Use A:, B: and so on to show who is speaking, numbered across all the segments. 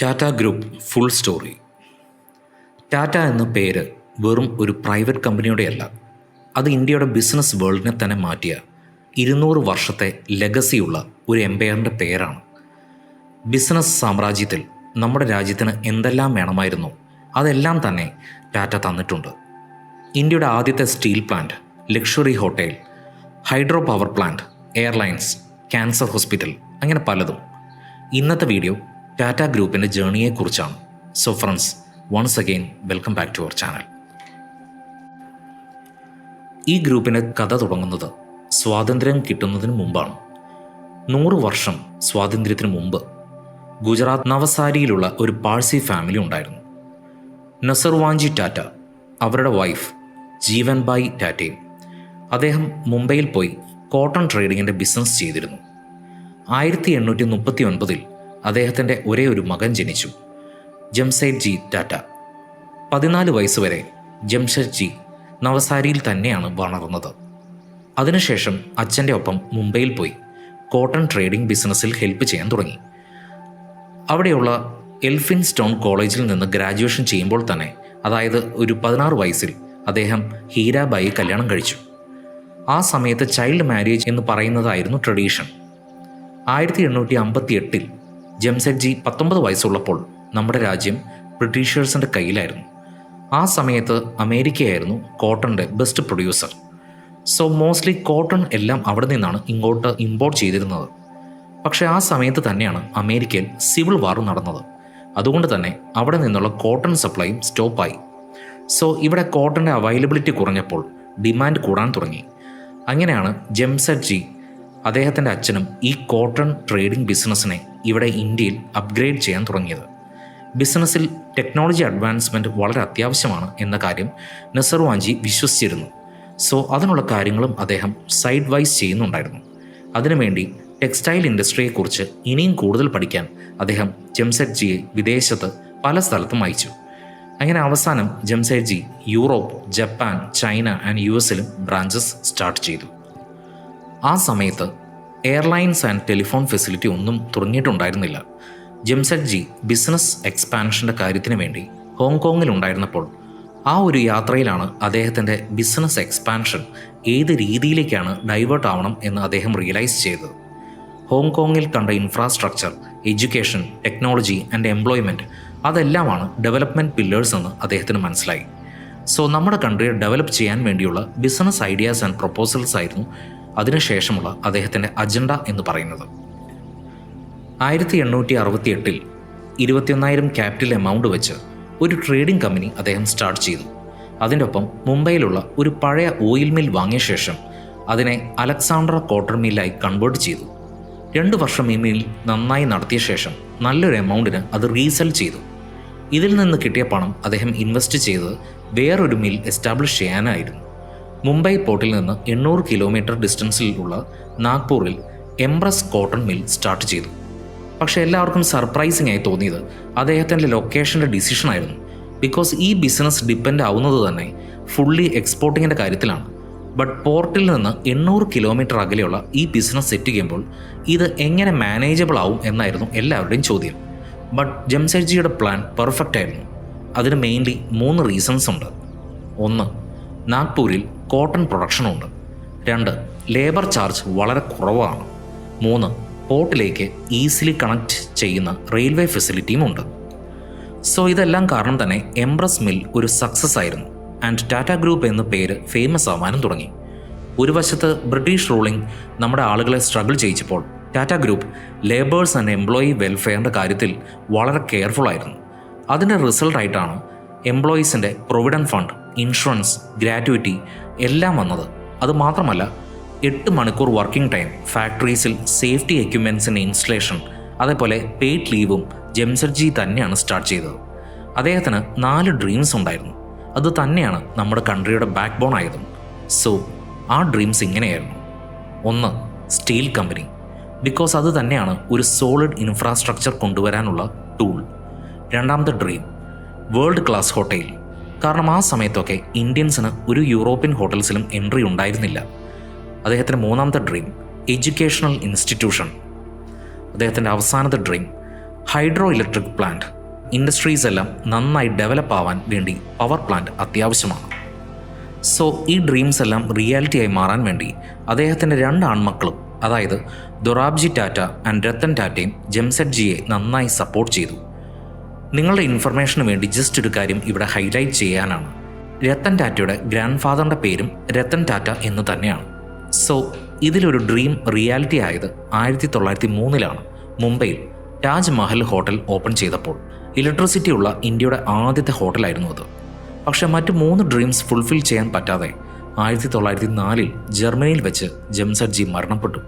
A: Tata group full story. Tata എന്ന പേര് വെറും ഒരു പ്രൈവറ്റ് കമ്പനിയുടെയല്ല. അത് ഇന്ത്യയുടെ ബിസിനസ് വേൾഡിനെ തന്നെ മാറ്റിയ ഇരുന്നൂറ് വർഷത്തെ ലെഗസിയുള്ള ഒരു എംപയറിന്റെ പേരാണ്. ബിസിനസ് സാമ്രാജ്യത്തിൽ നമ്മുടെ രാജ്യത്തിന് എന്തെല്ലാം വേണമായിരുന്നു അതെല്ലാം തന്നെ ടാറ്റ തന്നിട്ടുണ്ട്. ഇന്ത്യയുടെ ആദ്യത്തെ steel plant luxury hotel hydro power plant airlines cancer hospital അങ്ങനെ പലതും. ഇന്നത്തെ വീഡിയോ ടാറ്റ ഗ്രൂപ്പിന്റെ ജേണിയെക്കുറിച്ചാണ് so friends once again welcome back to our channel ഈ ഗ്രൂപ്പിന്റെ കഥ തുടങ്ങുന്നത് സ്വാതന്ത്ര്യം കിട്ടുന്നതിന് മുമ്പാണ്. നൂറ് വർഷം സ്വാതന്ത്ര്യത്തിന് മുമ്പ് ഗുജറാത്ത് നവസാരിയിലുള്ള ഒരു പാഴ്സി ഫാമിലി ഉണ്ടായിരുന്നു. നസർവാഞ്ചി ടാറ്റ അവരുടെ വൈഫ് ജീവൻബായി ടാറ്റയും അദ്ദേഹം മുംബൈയിൽ പോയി കോട്ടൺ ട്രേഡിങ്ങിന്റെ ബിസിനസ് ചെയ്തിരുന്നു. ആയിരത്തി എണ്ണൂറ്റി മുപ്പത്തി ഒൻപതിൽ അദ്ദേഹത്തിന്റെ ഒരേ ഒരു മകൻ ജനിച്ചു. ജംസൈദ് ജി ടാറ്റ. പതിനാല് വയസ്സുവരെ ജംഷദ് ജി നവസാരിയിൽ തന്നെയാണ് വളർന്നത്. അതിനുശേഷം അച്ഛന്റെ ഒപ്പം മുംബൈയിൽ പോയി കോട്ടൺ ട്രേഡിംഗ് ബിസിനസ്സിൽ ഹെൽപ്പ് ചെയ്യാൻ തുടങ്ങി. അവിടെയുള്ള എൽഫിൻ സ്റ്റോൺ കോളേജിൽ നിന്ന് ഗ്രാജുവേഷൻ ചെയ്യുമ്പോൾ തന്നെ അതായത് ഒരു പതിനാറ് വയസ്സിൽ അദ്ദേഹം ഹീരാബായി കല്യാണം കഴിച്ചു. ആ സമയത്ത് ചൈൽഡ് മാരേജ് എന്ന് പറയുന്നതായിരുന്നു ട്രഡീഷൻ. ആയിരത്തി എണ്ണൂറ്റി അമ്പത്തി എട്ടിൽ ജംസെഡ്ജി പത്തൊമ്പത് വയസ്സുള്ളപ്പോൾ നമ്മുടെ രാജ്യം ബ്രിട്ടീഷേഴ്സിന്റെ കയ്യിലായിരുന്നു. ആ സമയത്ത് അമേരിക്കയായിരുന്നു കോട്ടന്റെ best producer so mostly cotton എല്ലാം അവിടെ നിന്നാണ് ഇങ്ങോട്ട് ഇമ്പോർട്ട് ചെയ്തിരുന്നത്. പക്ഷേ ആ സമയത്ത് തന്നെയാണ് അമേരിക്കയിൽ സിവിൽ വാർ നടന്നത്. അതുകൊണ്ട് തന്നെ അവിടെ നിന്നുള്ള കോട്ടൺ സപ്ലൈയും സ്റ്റോപ്പായി സോ ഇവിടെ കോട്ടന്റെ അവൈലബിലിറ്റി കുറഞ്ഞപ്പോൾ ഡിമാൻഡ് കൂടാൻ തുടങ്ങി. അങ്ങനെയാണ് ജംസെഡ് ജി അദ്ദേഹത്തിന്റെ അച്ഛനും ഈ കോട്ടൺ ട്രേഡിംഗ് ബിസിനസ്സിനെ ഇവിടെ ഇന്ത്യയിൽ അപ്ഗ്രേഡ് ചെയ്യാൻ തുടങ്ങിയത്. ബിസിനസ്സിൽ ടെക്നോളജി അഡ്വാൻസ്മെന്റ് വളരെ അത്യാവശ്യമാണ് എന്ന കാര്യം നസർവാഞ്ചി വിശ്വസിച്ചിരുന്നു. സോ അതിനുള്ള കാര്യങ്ങളും അദ്ദേഹം സൈഡ് വൈസ് ചെയ്യുന്നുണ്ടായിരുന്നു അതിനുവേണ്ടി ടെക്സ്റ്റൈൽ ഇൻഡസ്ട്രിയെക്കുറിച്ച് ഇനിയും കൂടുതൽ പഠിക്കാൻ അദ്ദേഹം ജംസെഡ് ജിയെ വിദേശത്ത് പല സ്ഥലത്തും അയച്ചു. അങ്ങനെ അവസാനം Jamshed ji Europe Japan China and U എസിലും branches start ചെയ്തു. ആ സമയത്ത് എയർലൈൻസ് ആൻഡ് ടെലിഫോൺ ഫെസിലിറ്റി ഒന്നും തുടങ്ങിയിട്ടുണ്ടായിരുന്നില്ല. ജംസെഡ് ജി ബിസിനസ് എക്സ്പാൻഷന്റെ കാര്യത്തിന് വേണ്ടി ഹോങ്കോങ്ങിൽ ഉണ്ടായിരുന്നപ്പോൾ ആ ഒരു യാത്രയിലാണ് അദ്ദേഹത്തിന്റെ ബിസിനസ് എക്സ്പാൻഷൻ ഏത് രീതിയിലേക്കാണ് ഡൈവേർട്ട് ആവണം എന്ന് അദ്ദേഹം റിയലൈസ് ചെയ്തത്. ഹോങ്കോങ്ങിൽ കണ്ട infrastructure education technology and employment അതെല്ലാമാണ് development pillars എന്ന് അദ്ദേഹത്തിന് മനസ്സിലായി. സോ നമ്മുടെ കൺട്രിയെ ഡെവലപ്പ് ചെയ്യാൻ വേണ്ടിയുള്ള ബിസിനസ് ഐഡിയാസ് ആൻഡ് പ്രൊപ്പോസൽസ് ആയിരുന്നു അതിനുശേഷമുള്ള അദ്ദേഹത്തിന്റെ അജണ്ട എന്ന് പറയുന്നത്. ആയിരത്തി എണ്ണൂറ്റി അറുപത്തി എട്ടിൽ ഇരുപത്തിയൊന്നായിരം ക്യാപിറ്റൽ എമൗണ്ട് വെച്ച് ഒരു ട്രേഡിംഗ് കമ്പനി അദ്ദേഹം സ്റ്റാർട്ട് ചെയ്തു. അതിന്റെ ഒപ്പം മുംബൈയിലുള്ള ഒരു പഴയ ഓയിൽ മിൽ വാങ്ങിയ ശേഷം അതിനെ അലക്സാണ്ടർ കോട്ടർ മില്ലായി കൺവേർട്ട് ചെയ്തു. രണ്ട് വർഷം ഈ മിൽ നന്നായി നടത്തിയ ശേഷം നല്ലൊരു എമൗണ്ടിന് അത് റീസെൽ ചെയ്തു. ഇതിൽ നിന്ന് കിട്ടിയ പണം അദ്ദേഹം ഇൻവെസ്റ്റ് ചെയ്തത് വേറൊരു മിൽ എസ്റ്റാബ്ലിഷ് ചെയ്യാനായിരുന്നു. മുംബൈ പോർട്ടിൽ നിന്ന് എണ്ണൂറ് കിലോമീറ്റർ ഡിസ്റ്റൻസിലുള്ള നാഗ്പൂറിൽ എംബ്രസ് കോട്ടൺ മിൽ സ്റ്റാർട്ട് ചെയ്തു. പക്ഷേ എല്ലാവർക്കും സർപ്രൈസിംഗ് ആയി തോന്നിയത് അദ്ദേഹത്തിന്റെ ലൊക്കേഷന്റെ ഡിസിഷനായിരുന്നു. ബിക്കോസ് ഈ ബിസിനസ് ഡിപ്പെൻഡ് ആവുന്നത് തന്നെ ഫുള്ളി എക്സ്പോർട്ടിങ്ങിന്റെ കാര്യത്തിലാണ്. ബട്ട് പോർട്ടിൽ നിന്ന് എണ്ണൂറ് കിലോമീറ്റർ അകലെയുള്ള ഈ ബിസിനസ് സെറ്റ് ചെയ്യുമ്പോൾ ഇത് എങ്ങനെ മാനേജബിൾ ആവും എന്നായിരുന്നു എല്ലാവരുടെയും ചോദ്യം. ബട്ട് ജംസെഡ്ജിയുടെ പ്ലാൻ പെർഫെക്റ്റ് ആയിരുന്നു അതിന് മെയിൻലി മൂന്ന് റീസൺസ് ഉണ്ട്. ഒന്ന് നാഗ്പൂരിൽ കോട്ടൺ പ്രൊഡക്ഷനുണ്ട്. രണ്ട് ലേബർ ചാർജ് വളരെ കുറവാണ്. മൂന്ന് പോർട്ടിലേക്ക് ഈസിലി കണക്ട് ചെയ്യുന്ന റെയിൽവേ ഫെസിലിറ്റിയും ഉണ്ട്. സോ ഇതെല്ലാം കാരണം തന്നെ എംബ്രസ് മിൽ ഒരു സക്സസ് ആയിരുന്നു. ആൻഡ് ടാറ്റ ഗ്രൂപ്പ് എന്ന പേര് ഫേമസ് ആവാനും തുടങ്ങി. ഒരു വശത്ത് ബ്രിട്ടീഷ് റൂളിംഗ് നമ്മുടെ ആളുകളെ struggle ചെയ്യിച്ചപ്പോൾ Tata group labours and employee വെൽഫെയറിന്റെ കാര്യത്തിൽ വളരെ കെയർഫുൾ ആയിരുന്നു. അതിന്റെ റിസൾട്ടായിട്ടാണ് എംപ്ലോയീസിന്റെ പ്രൊവിഡന്റ് ഫണ്ട് ഇൻഷുറൻസ് ഗ്രാറ്റുവിറ്റി എല്ലാം വന്നത്. അതുമാത്രമല്ല എട്ട് മണിക്കൂർ വർക്കിംഗ് ടൈം ഫാക്ടറീസിൽ സേഫ്റ്റി എക്യുപ്മെൻസിന്റെ ഇൻസ്റ്റലേഷൻ അതേപോലെ പെയ്ഡ് ലീവും ജംസർജി തന്നെയാണ് സ്റ്റാർട്ട് ചെയ്തത്. അദ്ദേഹത്തിന് നാല് ഡ്രീംസ് ഉണ്ടായിരുന്നു. അത് തന്നെയാണ് നമ്മുടെ കൺട്രിയുടെ ബാക്ക് ബോൺ ആയതും. സോ ആ ഡ്രീംസ് ഇങ്ങനെയായിരുന്നു. ഒന്ന് സ്റ്റീൽ കമ്പനി ബിക്കോസ് അത് തന്നെയാണ് ഒരു സോളിഡ് ഇൻഫ്രാസ്ട്രക്ചർ കൊണ്ടുവരാനുള്ള ടൂൾ രണ്ടാമത്തെ ഡ്രീം വേൾഡ് ക്ലാസ് ഹോട്ടൽ കാരണം ആ സമയത്തൊക്കെ ഇന്ത്യൻസിന് ഒരു യൂറോപ്യൻ ഹോട്ടൽസിലും എൻട്രി ഉണ്ടായിരുന്നില്ല. അദ്ദേഹത്തിന്റെ മൂന്നാമത്തെ ഡ്രീം എഡ്യൂക്കേഷണൽ ഇൻസ്റ്റിറ്റ്യൂഷൻ. അദ്ദേഹത്തിന്റെ അവസാനത്തെ dream hydro electric plant. Industries എല്ലാം നന്നായി ഡെവലപ്പ് ആവാൻ വേണ്ടി പവർ പ്ലാന്റ് അത്യാവശ്യമാണ്. സോ ഈ ഡ്രീംസ് എല്ലാം റിയാലിറ്റിയായി മാറാൻ വേണ്ടി അദ്ദേഹത്തിന്റെ രണ്ട് ആൺമക്കളും അതായത് ദൊറാബ്ജി ടാറ്റ ആൻഡ് രത്തൻ ടാറ്റയും ജംസെഡ്ജിയെ നന്നായി സപ്പോർട്ട് ചെയ്തു. നിങ്ങളുടെ ഇൻഫർമേഷന് വേണ്ടി ജസ്റ്റ് ഒരു കാര്യം ഇവിടെ ഹൈലൈറ്റ് ചെയ്യാനാണ്. രത്തൻ ടാറ്റയുടെ ഗ്രാൻഡ് ഫാദറിന്റെ പേരും രത്തൻ ടാറ്റ എന്ന് തന്നെയാണ്. സോ ഇതിലൊരു ഡ്രീം റിയാലിറ്റി ആയത് ആയിരത്തി തൊള്ളായിരത്തി മൂന്നിലാണ് മുംബൈയിൽ താജ്മഹൽ ഹോട്ടൽ ഓപ്പൺ ചെയ്തപ്പോൾ. ഇലക്ട്രിസിറ്റി ഉള്ള ഇന്ത്യയുടെ ആദ്യത്തെ ഹോട്ടലായിരുന്നു അത്. പക്ഷെ മറ്റ് മൂന്ന് ഡ്രീംസ് ഫുൾഫിൽ ചെയ്യാൻ പറ്റാതെ ആയിരത്തി തൊള്ളായിരത്തി നാലിൽ ജർമ്മനിയിൽ വെച്ച് ജംസഡ്ജി മരണപ്പെട്ടു.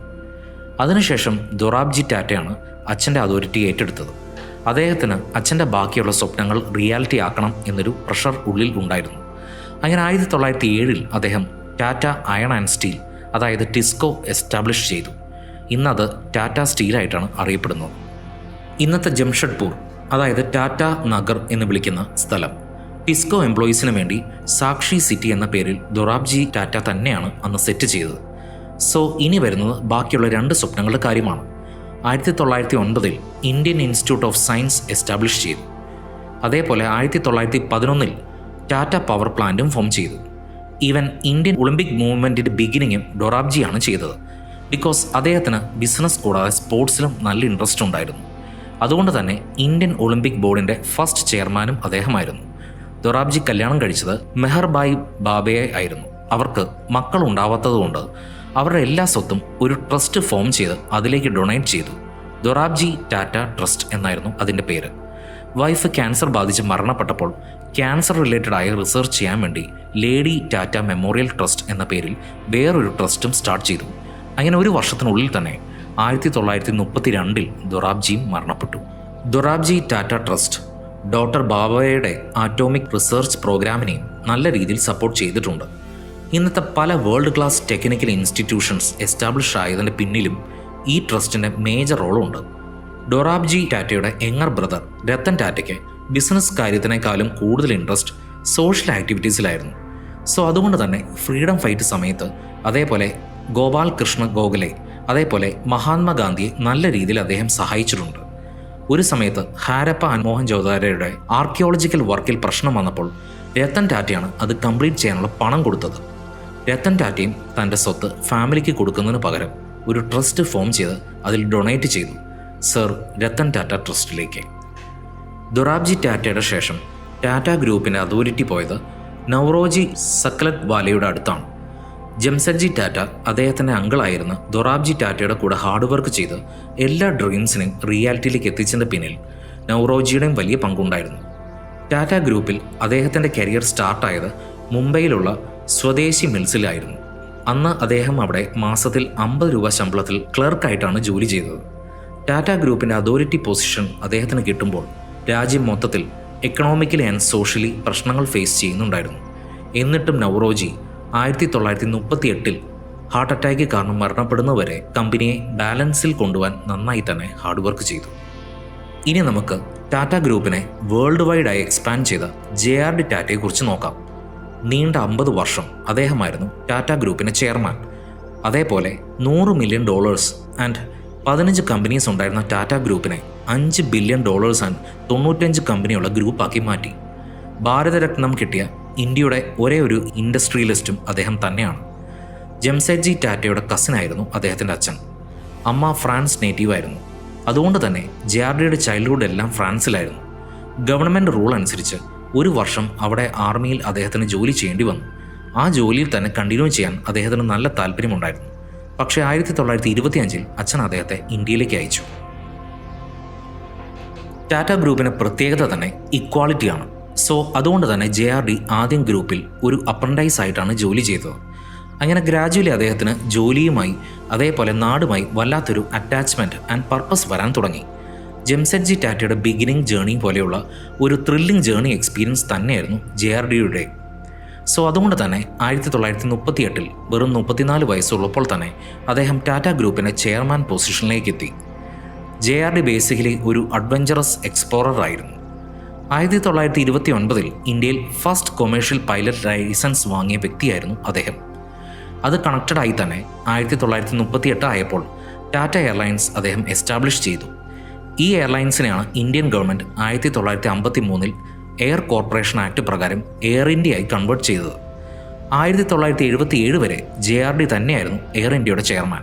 A: അതിനുശേഷം ദൊറാബ്ജി ടാറ്റയാണ് അച്ഛന്റെ അതോറിറ്റി ഏറ്റെടുത്തത്. അദ്ദേഹത്തിന് അച്ഛന്റെ ബാക്കിയുള്ള സ്വപ്നങ്ങൾ റിയാലിറ്റി ആക്കണം എന്നൊരു പ്രഷർ ഉള്ളിൽ ഉണ്ടായിരുന്നു. അങ്ങനെ ആയിരത്തി തൊള്ളായിരത്തി ഏഴിൽ അദ്ദേഹം ടാറ്റ അയൺ ആൻഡ് സ്റ്റീൽ അതായത് ടിസ്കോ എസ്റ്റാബ്ലിഷ് ചെയ്തു. ഇന്നത് ടാറ്റ സ്റ്റീലായിട്ടാണ് അറിയപ്പെടുന്നത്. ഇന്നത്തെ ജംഷഡ്പൂർ അതായത് ടാറ്റ നഗർ എന്ന് വിളിക്കുന്ന സ്ഥലം ടിസ്കോ എംപ്ലോയീസിന് വേണ്ടി സാക്ഷി സിറ്റി എന്ന പേരിൽ ദൊറാബ്ജി ടാറ്റ തന്നെയാണ് അന്ന് സെറ്റ് ചെയ്തത്. സോ ഇനി വരുന്നത് ബാക്കിയുള്ള രണ്ട് സ്വപ്നങ്ങളുടെ കാര്യമാണ്. ആയിരത്തി തൊള്ളായിരത്തി ഒൻപതിൽ Indian institute of science establish ചെയ്തു. അതേപോലെ ആയിരത്തി തൊള്ളായിരത്തി പതിനൊന്നിൽ ടാറ്റ പവർ പ്ലാന്റും ഫോം ചെയ്തു. ഈവൻ ഇന്ത്യൻ ഒളിമ്പിക് മൂവ്മെന്റിന്റെ ബിഗിനിങ്ങും ഡൊറാബ്ജിയാണ് ചെയ്തത്. ബിക്കോസ് അദ്ദേഹത്തിന് ബിസിനസ് കൂടാതെ സ്പോർട്സിലും നല്ല ഇൻട്രസ്റ്റ് ഉണ്ടായിരുന്നു. അതുകൊണ്ട് തന്നെ ഇന്ത്യൻ ഒളിമ്പിക് ബോർഡിന്റെ ഫസ്റ്റ് ചെയർമാനും അദ്ദേഹമായിരുന്നു. ദൊറാബ്ജി കല്യാണം കഴിച്ചത് മെഹർബായി ബാബയെ ആയിരുന്നു. അവർക്ക് മക്കൾ ഉണ്ടാവാത്തതുകൊണ്ട് അവരുടെ എല്ലാ സ്വത്തും ഒരു ട്രസ്റ്റ് ഫോം ചെയ്ത് അതിലേക്ക് ഡൊണേറ്റ് ചെയ്തു. ദൊറാബ്ജി ടാറ്റ ട്രസ്റ്റ് എന്നായിരുന്നു അതിന്റെ പേര്. വൈഫ് ക്യാൻസർ ബാധിച്ച് മരണപ്പെട്ടപ്പോൾ ക്യാൻസർ റിലേറ്റഡ് ആയ റിസർച്ച് ചെയ്യാൻ വേണ്ടി ലേഡി ടാറ്റ മെമ്മോറിയൽ ട്രസ്റ്റ് എന്ന പേരിൽ വേറൊരു ട്രസ്റ്റും സ്റ്റാർട്ട് ചെയ്തു. അങ്ങനെ ഒരു വർഷത്തിനുള്ളിൽ തന്നെ ആയിരത്തി തൊള്ളായിരത്തി മുപ്പത്തി രണ്ടിൽ ദൊറാബ്ജിയും മരണപ്പെട്ടു. ദൊറാബ്ജി ടാറ്റ ട്രസ്റ്റ് ഡോക്ടർ ബാബയുടെ ആറ്റോമിക് റിസർച്ച് പ്രോഗ്രാമിനെയും നല്ല രീതിയിൽ സപ്പോർട്ട് ചെയ്തിട്ടുണ്ട്. ഇന്നത്തെ പല world class technical institutions establish ആയതിന്റെ പിന്നിലും ഈ ട്രസ്റ്റിന്റെ മേജർ റോളുണ്ട്. ഡൊറാബ്ജി ടാറ്റയുടെ എങ്ങർ ബ്രദർ രത്തൻ ടാറ്റയ്ക്ക് ബിസിനസ് കാര്യത്തിനേക്കാളും കൂടുതൽ ഇൻട്രസ്റ്റ് സോഷ്യൽ ആക്ടിവിറ്റീസിലായിരുന്നു സോ അതുകൊണ്ട് തന്നെ ഫ്രീഡം ഫൈറ്റ് സമയത്ത് അതേപോലെ ഗോപാൽ കൃഷ്ണ ഗോഖലെ അതേപോലെ മഹാത്മാഗാന്ധിയെ നല്ല രീതിയിൽ അദ്ദേഹം സഹായിച്ചിട്ടുണ്ട്. ഒരു സമയത്ത് ഹാരപ്പ അൻമോഹൻ ജോദാരയുടെ ആർക്കിയോളജിക്കൽ വർക്കിൽ പ്രശ്നം വന്നപ്പോൾ രത്തൻ ടാറ്റയാണ് അത് കംപ്ലീറ്റ് ചെയ്യാനുള്ള പണം കൊടുത്തത്. രത്തൻ ടാറ്റയും തന്റെ സ്വത്ത് ഫാമിലിക്ക് കൊടുക്കുന്നതിന് പകരം ഒരു ട്രസ്റ്റ് ഫോം ചെയ്ത് അതിൽ ഡൊണേറ്റ് ചെയ്തു. സർ രത്തൻ ടാറ്റ ട്രസ്റ്റിലേക്ക്. ദൊറാബ്ജി ടാറ്റയുടെ ശേഷം ടാറ്റ ഗ്രൂപ്പിന് അതോറിറ്റി പോയത് നവറോജി സക്കലത് വാലയുടെ അടുത്താണ്. ജംസഡ്ജി ടാറ്റ അദ്ദേഹത്തിന്റെ അങ്കിളായിരുന്ന ദൊറാബ്ജി ടാറ്റയുടെ കൂടെ ഹാർഡ് വർക്ക് ചെയ്ത് എല്ലാ ഡ്രീംസിനെയും റിയാലിറ്റിയിലേക്ക് എത്തിച്ചതിന്റെ പിന്നിൽ നവറോജിയുടെയും വലിയ പങ്കുണ്ടായിരുന്നു. ടാറ്റ ഗ്രൂപ്പിൽ അദ്ദേഹത്തിന്റെ കരിയർ സ്റ്റാർട്ടായത് മുംബൈയിലുള്ള സ്വദേശി മിൽസിലായിരുന്നു. അന്ന് അദ്ദേഹം അവിടെ മാസത്തിൽ അമ്പത് രൂപ ശമ്പളത്തിൽ ക്ലർക്കായിട്ടാണ് ജോലി ചെയ്തത്. ടാറ്റ ഗ്രൂപ്പിന്റെ അതോറിറ്റി പൊസിഷൻ അദ്ദേഹത്തിന് കിട്ടുമ്പോൾ രാജ്യം മൊത്തത്തിൽ എക്കണോമിക്കലി ആൻഡ് സോഷ്യലി പ്രശ്നങ്ങൾ ഫേസ് ചെയ്യുന്നുണ്ടായിരുന്നു. എന്നിട്ടും നവറോജി ആയിരത്തി തൊള്ളായിരത്തി മുപ്പത്തി എട്ടിൽ ഹാർട്ട് അറ്റാക്ക് കാരണം മരണപ്പെടുന്നവരെ കമ്പനിയെ ബാലൻസിൽ കൊണ്ടുപോകാൻ നന്നായി തന്നെ ഹാർഡ് വർക്ക് ചെയ്തു. ഇനി നമുക്ക് ടാറ്റ ഗ്രൂപ്പിനെ വേൾഡ് വൈഡായി എക്സ്പാൻഡ് ചെയ്ത ജെ ആർ ഡി ടാറ്റയെക്കുറിച്ച് നോക്കാം. നീണ്ട അമ്പത് വർഷം അദ്ദേഹമായിരുന്നു ടാറ്റ ഗ്രൂപ്പിന്റെ ചെയർമാൻ. അതേപോലെ നൂറ് മില്യൺ ഡോളേഴ്സ് ആൻഡ് പതിനഞ്ച് കമ്പനീസ് ഉണ്ടായിരുന്ന ടാറ്റ ഗ്രൂപ്പിനെ അഞ്ച് ബില്യൺ ഡോളേഴ്സ് ആൻഡ് തൊണ്ണൂറ്റഞ്ച് കമ്പനിയുള്ള ഗ്രൂപ്പാക്കി മാറ്റി. ഭാരതരത്നം കിട്ടിയ ഇന്ത്യയുടെ ഒരേ ഒരു ഇൻഡസ്ട്രിയലിസ്റ്റും അദ്ദേഹം തന്നെയാണ്. ജംസെഡ്ജി ടാറ്റയുടെ കസിനായിരുന്നു അദ്ദേഹത്തിന്റെ അച്ഛൻ. അമ്മ ഫ്രാൻസ് നേറ്റീവ് ആയിരുന്നു അതുകൊണ്ട് തന്നെ ജെ ആർ ഡിയുടെ ചൈൽഡ്ഹുഡ് എല്ലാം ഫ്രാൻസിലായിരുന്നു. ഗവൺമെന്റ് റൂൾ അനുസരിച്ച് ഒരു വർഷം അവിടെ ആർമിയിൽ അദ്ദേഹത്തിന് ജോലി ചെയ്യേണ്ടി വന്നു. ആ ജോലിയിൽ തന്നെ കണ്ടിന്യൂ ചെയ്യാൻ അദ്ദേഹത്തിന് നല്ല താല്പര്യമുണ്ടായിരുന്നു. പക്ഷേ ആയിരത്തി തൊള്ളായിരത്തി ഇരുപത്തി അഞ്ചിൽ അച്ഛൻ അദ്ദേഹത്തെ ഇന്ത്യയിലേക്ക് അയച്ചു. ടാറ്റ ഗ്രൂപ്പിന് പ്രത്യേകത തന്നെ ഇക്വാളിറ്റിയാണ് സോ അതുകൊണ്ട് തന്നെ ജെ ആർ ഡി ആദ്യം ഗ്രൂപ്പിൽ ഒരു അപ്രന്റൈസ് ആയിട്ടാണ് ജോലി ചെയ്തത്. അങ്ങനെ ഗ്രാജുവലി അദ്ദേഹത്തിന് ജോലിയുമായി അതേപോലെ നാടുമായി വല്ലാത്തൊരു അറ്റാച്ച്മെന്റ് ആൻഡ് പർപ്പസ് വരാൻ തുടങ്ങി. ജംസെഡ്ജി ടാറ്റയുടെ ബിഗിനിങ് ജേണി പോലെയുള്ള ഒരു ത്രില്ലിംഗ് ജേണി എക്സ്പീരിയൻസ് തന്നെയായിരുന്നു ജെ ആർ ഡിയുടെ. സോ അതുകൊണ്ട് തന്നെ ആയിരത്തി തൊള്ളായിരത്തി മുപ്പത്തി എട്ടിൽ വെറും മുപ്പത്തിനാല് വയസ്സുള്ളപ്പോൾ തന്നെ അദ്ദേഹം ടാറ്റ ഗ്രൂപ്പിന്റെ ചെയർമാൻ പൊസിഷനിലേക്ക് എത്തി ജെ ആർ ഡി ബേസിക്കലി ഒരു അഡ്വഞ്ചറസ് എക്സ്പ്ലോറർ ആയിരുന്നു. ആയിരത്തി തൊള്ളായിരത്തി ഇരുപത്തി ഒൻപതിൽ ഇന്ത്യയിൽ ഫസ്റ്റ് കൊമേഴ്ഷ്യൽ പൈലറ്റ് ലൈസൻസ് വാങ്ങിയ വ്യക്തിയായിരുന്നു അദ്ദേഹം. അത് കണക്റ്റഡായി തന്നെ ആയിരത്തി തൊള്ളായിരത്തി മുപ്പത്തി എട്ട് ആയപ്പോൾ ടാറ്റ എയർലൈൻസ് അദ്ദേഹം എസ്റ്റാബ്ലിഷ് ചെയ്തു. ഈ എയർലൈൻസിനെയാണ് ഇന്ത്യൻ ഗവൺമെന്റ് ആയിരത്തി തൊള്ളായിരത്തി അമ്പത്തി മൂന്നിൽ എയർ കോർപ്പറേഷൻ ആക്ട് പ്രകാരം എയർ ഇന്ത്യയായി കൺവേർട്ട് ചെയ്തത്. ആയിരത്തി തൊള്ളായിരത്തി എഴുപത്തി ഏഴ് വരെ ജെ ആർ ഡി തന്നെയായിരുന്നു എയർ ഇന്ത്യയുടെ ചെയർമാൻ.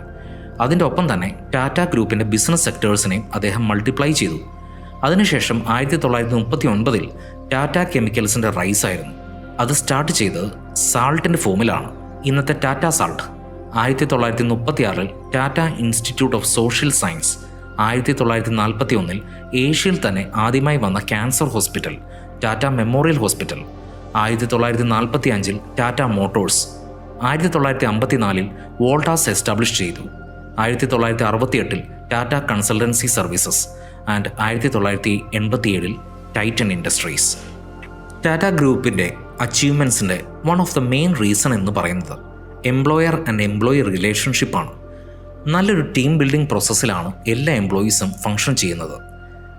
A: അതിന്റെ ഒപ്പം തന്നെ ടാറ്റ ഗ്രൂപ്പിന്റെ ബിസിനസ് സെക്ടേഴ്സിനെയും അദ്ദേഹം മൾട്ടിപ്ലൈ ചെയ്തു. അതിനുശേഷം ആയിരത്തി തൊള്ളായിരത്തി മുപ്പത്തി ഒൻപതിൽ ടാറ്റ കെമിക്കൽസിന്റെ റൈസ് ആയിരുന്നു. അത് സ്റ്റാർട്ട് ചെയ്തത് സാൾട്ടിന്റെ ഫോമിലാണ്. ഇന്നത്തെ ടാറ്റ സാൾട്ട്. ആയിരത്തി തൊള്ളായിരത്തി മുപ്പത്തി ആറിൽ Tata institute of social science ആയിരത്തി തൊള്ളായിരത്തി നാൽപ്പത്തി ഒന്നിൽ ഏഷ്യയിൽ തന്നെ ആദ്യമായി വന്ന cancer hospital Tata memorial hospital. ആയിരത്തി തൊള്ളായിരത്തി നാൽപ്പത്തി അഞ്ചിൽ ടാറ്റ മോട്ടോഴ്സ്. ആയിരത്തി തൊള്ളായിരത്തി അമ്പത്തിനാലിൽ വോൾട്ടാസ് എസ്റ്റാബ്ലിഷ് ചെയ്തു. ആയിരത്തി തൊള്ളായിരത്തി അറുപത്തി എട്ടിൽ ടാറ്റ കൺസൾട്ടൻസി സർവീസസ് ആൻഡ് ആയിരത്തി തൊള്ളായിരത്തി എൺപത്തിയേഴിൽ ടൈറ്റൻ ഇൻഡസ്ട്രീസ്. ടാറ്റ ഗ്രൂപ്പിന്റെ അച്ചീവ്മെന്റ്സിന്റെ one of the main reason എന്ന് പറയുന്നത് എംപ്ലോയർ ആൻഡ് എംപ്ലോയി റിലേഷൻഷിപ്പാണ്. നല്ലൊരു ടീം ബിൽഡിംഗ് പ്രോസസ്സിലാണ് എല്ലാ എംപ്ലോയീസും ഫങ്ഷൻ ചെയ്യുന്നത്.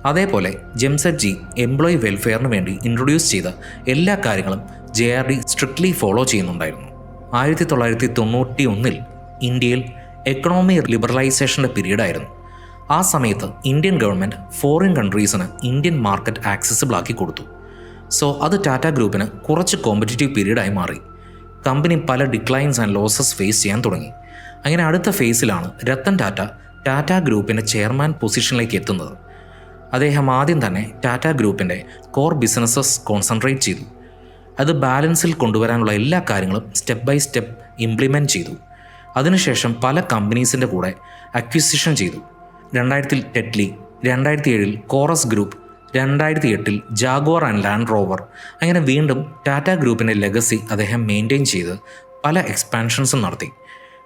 A: അതേപോലെ ജെംസെറ്റ് ജി എംപ്ലോയി വെൽഫെയറിന് വേണ്ടി ഇൻട്രൊഡ്യൂസ് ചെയ്ത എല്ലാ കാര്യങ്ങളും J R D strictly follow ചെയ്യുന്നുണ്ടായിരുന്നു. ആയിരത്തി തൊള്ളായിരത്തി തൊണ്ണൂറ്റി ഒന്നിൽ ഇന്ത്യയിൽ എക്കണോമി ലിബറലൈസേഷന്റെ പീരീഡായിരുന്നു. ആ സമയത്ത് ഇന്ത്യൻ ഗവൺമെന്റ് ഫോറിൻ കൺട്രീസിന് ഇന്ത്യൻ മാർക്കറ്റ് ആക്സസിബിൾ ആക്കി കൊടുത്തു. സോ അത് ടാറ്റ ഗ്രൂപ്പിന് കുറച്ച് കോമ്പറ്റീറ്റീവ് പീരീഡായി മാറി. കമ്പനി പല ഡിക്ലൈൻസ് ആൻഡ് ലോസസ് ഫേസ് ചെയ്യാൻ തുടങ്ങി. അങ്ങനെ അടുത്ത ഫേസിലാണ് രത്തൻ ടാറ്റ ടാറ്റ ഗ്രൂപ്പിന്റെ ചെയർമാൻ പൊസിഷനിലേക്ക് എത്തുന്നത്. അദ്ദേഹം ആദ്യം തന്നെ ടാറ്റ ഗ്രൂപ്പിന്റെ കോർ ബിസിനസ്സസ് കോൺസെൻട്രേറ്റ് ചെയ്തു. അത് ബാലൻസിൽ കൊണ്ടുവരാനുള്ള എല്ലാ കാര്യങ്ങളും സ്റ്റെപ്പ് ബൈ സ്റ്റെപ്പ് ഇംപ്ലിമെന്റ് ചെയ്തു. അതിനുശേഷം പല കമ്പനീസിന്റെ കൂടെ അക്വിസിഷൻ ചെയ്തു. രണ്ടായിരത്തിൽ ടെറ്റ്ലി രണ്ടായിരത്തി ഏഴിൽ കോറസ് ഗ്രൂപ്പ് രണ്ടായിരത്തി എട്ടിൽ ജാഗോർ ആൻഡ് ലാൻഡ് റോവർ അങ്ങനെ വീണ്ടും ടാറ്റ ഗ്രൂപ്പിന്റെ ലെഗസി അദ്ദേഹം മെയിന്റെയിൻ ചെയ്ത് പല എക്സ്പാൻഷൻസും നടത്തി.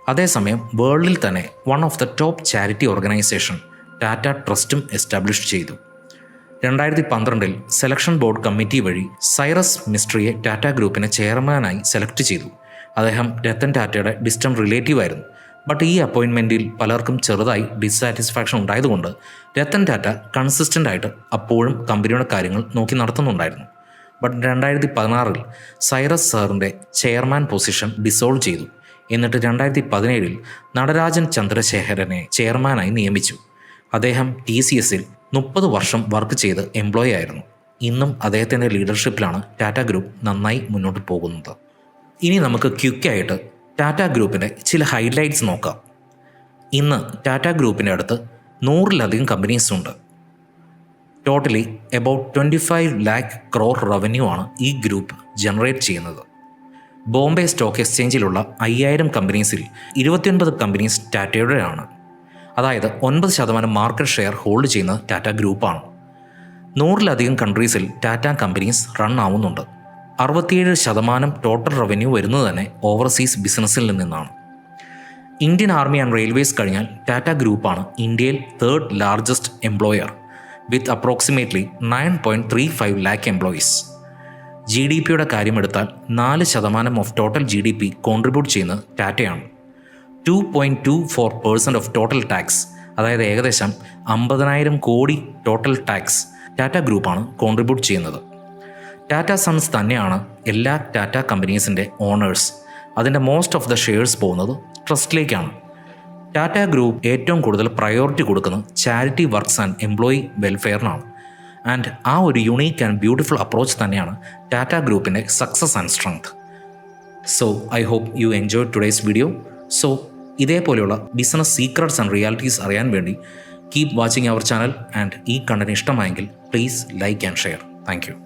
A: അതേസമയം വേൾഡിൽ തന്നെ one of the top charity organisation Tata ട്രസ്റ്റും establish ചെയ്തു. രണ്ടായിരത്തി പന്ത്രണ്ടിൽ സെലക്ഷൻ ബോർഡ് കമ്മിറ്റി വഴി സൈറസ് മിസ്ട്രിയെ ടാറ്റ ഗ്രൂപ്പിനെ ചെയർമാനായി സെലക്ട് ചെയ്തു. അദ്ദേഹം രത്തൻ ടാറ്റയുടെ ഡിസ്റ്റന്റ് റിലേറ്റീവ് ആയിരുന്നു. ബട്ട് ഈ അപ്പോയിൻമെന്റിൽ പലർക്കും ചെറുതായി ഡിസാറ്റിസ്ഫാക്ഷൻ ഉണ്ടായതുകൊണ്ട് രത്തൻ ടാറ്റ കൺസിസ്റ്റന്റ് ആയിട്ട് അപ്പോഴും കമ്പനിയുടെ കാര്യങ്ങൾ നോക്കി നടത്തുന്നുണ്ടായിരുന്നു. ബട്ട് രണ്ടായിരത്തി പതിനാറിൽ സൈറസ് സാറിന്റെ ചെയർമാൻ പൊസിഷൻ ഡിസോൾവ് ചെയ്തു. എന്നിട്ട് രണ്ടായിരത്തി പതിനേഴിൽ നടരാജൻ ചന്ദ്രശേഖരനെ ചെയർമാനായി നിയമിച്ചു. അദ്ദേഹം ടി സി എസിൽ മുപ്പത് വർഷം വർക്ക് ചെയ്ത് എംപ്ലോയി ആയിരുന്നു. ഇന്നും അദ്ദേഹത്തിന്റെ ലീഡർഷിപ്പിലാണ് ടാറ്റ ഗ്രൂപ്പ് നന്നായി മുന്നോട്ട് പോകുന്നത്. ഇനി നമുക്ക് ക്യുക്കായിട്ട് ടാറ്റ ഗ്രൂപ്പിന്റെ ചില ഹൈലൈറ്റ്സ് നോക്കാം. ഇന്ന് ടാറ്റ ഗ്രൂപ്പിന്റെ അടുത്ത് നൂറിലധികം കമ്പനീസ് ഉണ്ട്. Totally about twenty five lakh crore revenue ആണ് ഈ ഗ്രൂപ്പ് ജനറേറ്റ് ചെയ്യുന്നത്. ബോംബെ സ്റ്റോക്ക് എക്സ്ചേഞ്ചിലുള്ള അയ്യായിരം കമ്പനീസിൽ ഇരുപത്തിയൊൻപത് കമ്പനീസ് ടാറ്റയുടെയാണ്. അതായത് ഒൻപത് ശതമാനം മാർക്കറ്റ് ഷെയർ ഹോൾഡ് ചെയ്യുന്ന ടാറ്റ ഗ്രൂപ്പാണ്. നൂറിലധികം കൺട്രീസിൽ ടാറ്റ കമ്പനീസ് റൺ ആവുന്നുണ്ട്. അറുപത്തിയേഴ് ശതമാനം ടോട്ടൽ റവന്യൂ വരുന്നത് തന്നെ ഓവർസീസ് ബിസിനസ്സിൽ നിന്നാണ്. ഇന്ത്യൻ ആർമി ആൻഡ് റെയിൽവേസ് കഴിഞ്ഞാൽ ടാറ്റ ഗ്രൂപ്പാണ് ഇന്ത്യയിൽ third largest employer with approximately nine point three five lakh employees G D പിയുടെ കാര്യമെടുത്താൽ നാല് ശതമാനം of total G D P contribute ചെയ്യുന്നത് ടാറ്റയാണ് two point two four percent of total tax അതായത് ഏകദേശം അമ്പതിനായിരം കോടി ടോട്ടൽ ടാക്സ് ടാറ്റ ഗ്രൂപ്പാണ് കോൺട്രിബ്യൂട്ട് ചെയ്യുന്നത്. ടാറ്റ സൺസ് തന്നെയാണ് എല്ലാ ടാറ്റ കമ്പനീസിന്റെ ഓണേഴ്സ് അതിന്റെ മോസ്റ്റ് ഓഫ് ദ ഷെയർസ് പോകുന്നത് ട്രസ്റ്റിലേക്കാണ് ടാറ്റ ഗ്രൂപ്പ് ഏറ്റവും കൂടുതൽ പ്രയോറിറ്റി കൊടുക്കുന്നത് ചാരിറ്റി വർക്ക്സ് ആൻഡ് എംപ്ലോയി വെൽഫെയറിനാണ് ആൻഡ് ആ ഒരു യുണീക്ക് ആൻഡ് ബ്യൂട്ടിഫുൾ അപ്രോച്ച് തന്നെയാണ് ടാറ്റ ഗ്രൂപ്പിന്റെ success and strength so I hope you enjoy today's video so ഇതേപോലെയുള്ള ബിസിനസ് സീക്രട്സ് ആൻഡ് റിയാലിറ്റീസ് അറിയാൻ വേണ്ടി keep watching our channel and ഈ കണ്ടന്റ് ഇഷ്ടമായെങ്കിൽ please like and share thank you